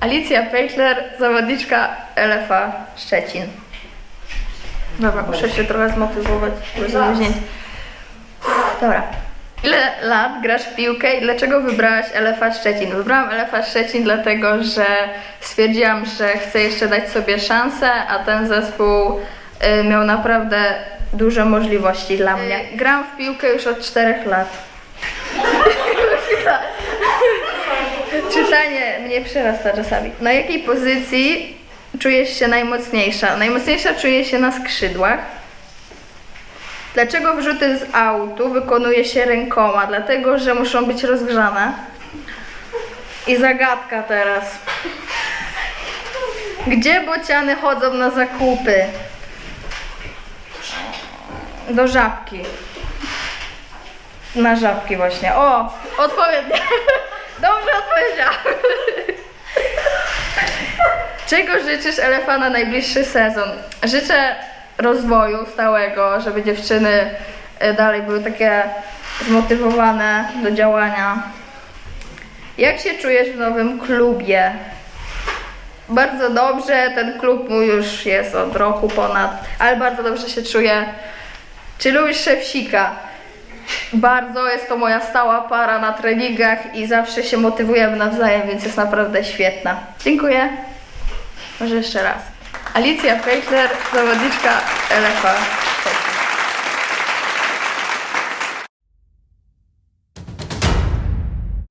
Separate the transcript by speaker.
Speaker 1: Alicja Pejtler, zawodniczka LFA Szczecin. Dobra, muszę się trochę zmotywować, bo zamknięcie. Dobra. Ile lat grasz w piłkę i dlaczego wybrałaś LFA Szczecin? Wybrałam LFA Szczecin dlatego, że stwierdziłam, że chcę jeszcze dać sobie szansę, a ten zespół y, miał naprawdę duże możliwości dla mnie. Gram w piłkę już od 4 lat. Czytanie mnie przerasta czasami. Na jakiej pozycji czujesz się najmocniejsza? Najmocniejsza czuję się na skrzydłach. Dlaczego wrzuty z autu wykonuje się rękoma? Dlatego, że muszą być rozgrzane. I zagadka teraz. Gdzie bociany chodzą na zakupy? Do żabki. Na żabki właśnie. O, odpowiednie. Dobrze odpowiedziałam. Czego życzysz Elefa na najbliższy sezon? Życzę rozwoju stałego, żeby dziewczyny e, dalej były takie zmotywowane do działania. Jak się czujesz w nowym klubie? Bardzo dobrze, ten klub już jest od roku ponad, ale bardzo dobrze się czuję. Czy lubisz szewsika? Bardzo, jest to moja stała para na treningach i zawsze się motywujemy nawzajem, więc jest naprawdę świetna. Dziękuję. Może jeszcze raz. Alicja Pejtler, zawodniczka LFA.